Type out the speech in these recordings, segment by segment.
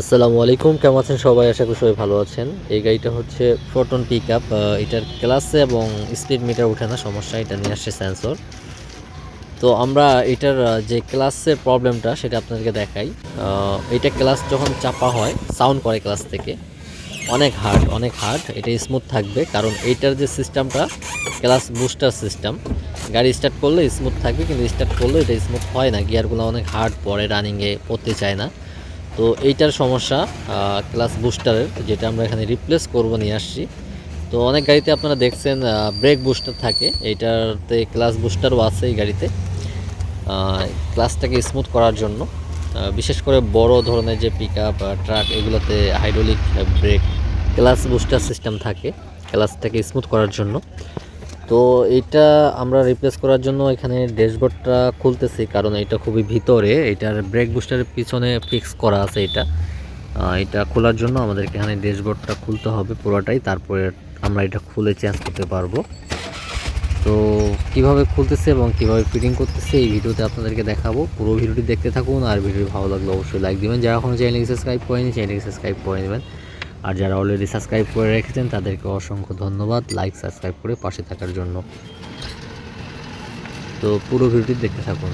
আসসালামু আলাইকুম, কেমন আছেন সবাই? আশা করি সবাই ভালো আছেন। এই গাড়িটা হচ্ছে ফোটন পিক আপ এটার ক্লাসে এবং স্পিড মিটার ওঠে না, সমস্যা, এটা নিয়ে আসছে সেন্সর তো আমরা এটার যে ক্লাসের প্রবলেমটা সেটা আপনাদেরকে দেখাই। এটা ক্লাস যখন চাপা হয় সাউন্ড করে ক্লাস থেকে। অনেক হার্ড অনেক হার্ড এটা স্মুথ থাকবে, কারণ এইটার যে সিস্টেমটা ক্লাস বুস্টার সিস্টেম গাড়ি স্টার্ট করলে স্মুথ থাকবে, কিন্তু স্টার্ট করলে এটা স্মুথ হয় না। গিয়ারগুলো অনেক হার্ড পড়ে রানিংয়ে পড়তে চায় না। তো এইটার সমস্যা ক্লাস বুস্টারের যেটা আমরা এখানে রিপ্লেস করব, নিয়ে আসছি। তো অনেক গাড়িতে আপনারা দেখছেন ব্রেক বুস্টার থাকে। এইটাতে ক্লাস বুস্টারও আছে এই গাড়িতে। ক্লাসটাকে স্মুথ করার জন্য। বিশেষ করে বড় ধরনের যে পিক আপ ট্রাক এগুলোতে hydraulic brake clutch booster system থাকে। ক্লাসটাকে স্মুথ করার জন্য। তো এইটা আমরা রিপ্লেস করার জন্য এখানে ড্যাশবোর্ডটা খুলতেছি, কারণ এটা খুবই ভিতরে। এটার ব্রেক বুস্টারের পিছনে ফিক্স করা আছে এটা। এটা খোলার জন্য আমাদেরকে এখানে ড্যাশবোর্ডটা খুলতে হবে পুরোটাই, তারপরে আমরা এটা খুলে চেঞ্জ করতে পারব। তো কীভাবে খুলতেছে এবং কীভাবে ফিটিং করতেছে এই ভিডিওতে আপনাদেরকে দেখাবো। পুরো ভিডিওটি দেখতে থাকুন, আর ভিডিও ভালো লাগলে অবশ্যই লাইক দিবেন। যারা এখনও চ্যানেলকে সাবস্ক্রাইব করেনি চ্যানেলকে সাবস্ক্রাইব করে নেবেন। আর যারা অলরেডি সাবস্ক্রাইব করে রেখেছেন, তাদেরকে অসংখ্য ধন্যবাদ। লাইক সাবস্ক্রাইব করে পাশে থাকার জন্য। তো পুরো ভিডিওটি দেখতে থাকুন।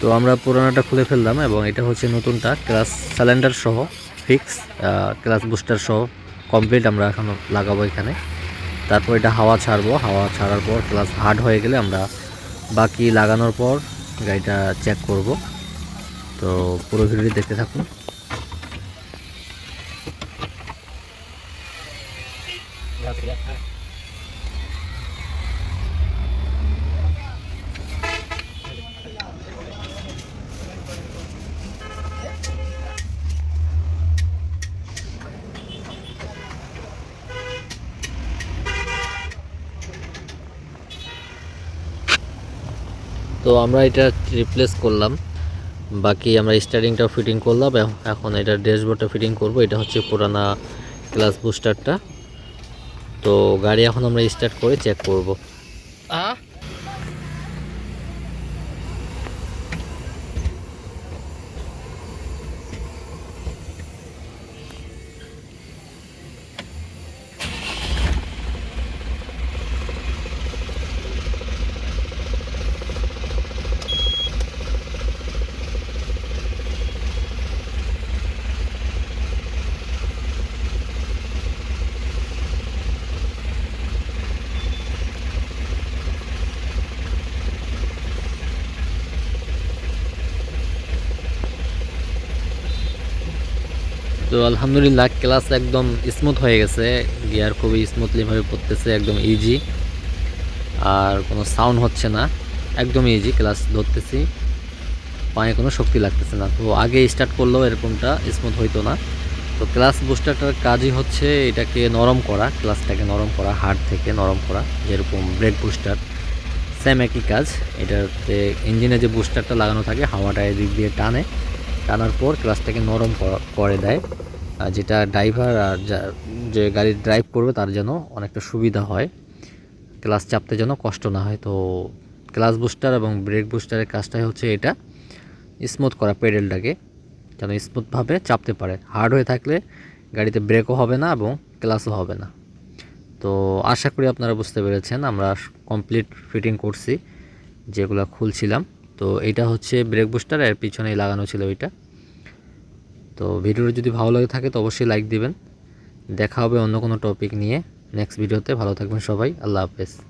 তো আমরা পুরোনোটা খুলে ফেললাম এবং এটা হচ্ছে নতুনটা ক্লাস স্যালেন্ডার সহ ফিক্স ক্লাস বুস্টার সহ কমপ্লিট আমরা এখন লাগাবো এখানে। তারপর এটা হাওয়া ছাড়বো। হাওয়া ছাড়ার পর ক্লাস হার্ড হয়ে গেলে আমরা বাকি লাগানোর পর গাড়িটা চেক করব। তো পুরো ভিডিওটি দেখতে থাকুন। তো আমরা এটা রিপ্লেস করলাম। বাকি আমরা স্টারিংটাও ফিটিং করলাম এখন এটা ড্যাশবোর্ডটা ফিটিং করব। এটা হচ্ছে পুরানা ক্লাস বুস্টারটা তো গাড়ি এখন আমরা স্টার্ট করে চেক করব। তো আলহামদুলিল্লাহ ক্লাস একদম স্মুথ হয়ে গেছে গিয়ার খুবই স্মুথলিভাবে পড়তেছে, একদম ইজি আর কোনো সাউন্ড হচ্ছে না, একদম ইজি ক্লাস ধরতেছি। পায়ে কোনো শক্তি লাগতেছে না। তো আগে স্টার্ট করলেও এরকমটা স্মুথ হইতো না। তো ক্লাস বুস্টারটার কাজই হচ্ছে এটাকে নরম করা ক্লাসটাকে নরম করা হার্ড থেকে নরম করা, যেরকম ব্রেক বুস্টার সেম একই কাজ, এটাতে ইঞ্জিনে যে বুস্টারটা লাগানো থাকে, হাওয়াটা এদিক দিয়ে টানে। টানার পর ক্লাসটাকে নরম করা- দেয়। যেটা ড্রাইভার আর যা- যে গাড়ি ড্রাইভ করবে তার যেন অনেকটা সুবিধা হয়। ক্লাস চাপতে যেন কষ্ট না হয়। তো ক্লাস বুস্টার এবং ব্রেক বুস্টারের কাজটাই হচ্ছে এটা। স্মুথ করা পেডেলটাকে যেন স্মুথভাবে চাপতে পারে। হার্ড হয়ে থাকলে গাড়িতে ব্রেকও হবে না এবং ক্লাসও হবে না। তো আশা করি আপনারা বুঝতে পেরেছেন। আমরা কমপ্লিট ফিটিং করছি, যেগুলো খুলছিলাম। তো এটা হচ্ছে ব্রেক বুস্টার এর পিছনেই লাগানো ছিল ওইটা তো ভিডিওটা যদি ভালো লাগে থাকে তো অবশ্যই লাইক দিবেন। দেখা হবে অন্য কোনো টপিক নিয়ে। নেক্সট ভিডিওতে ভালো থাকবেন সবাই। আল্লাহ হাফেজ।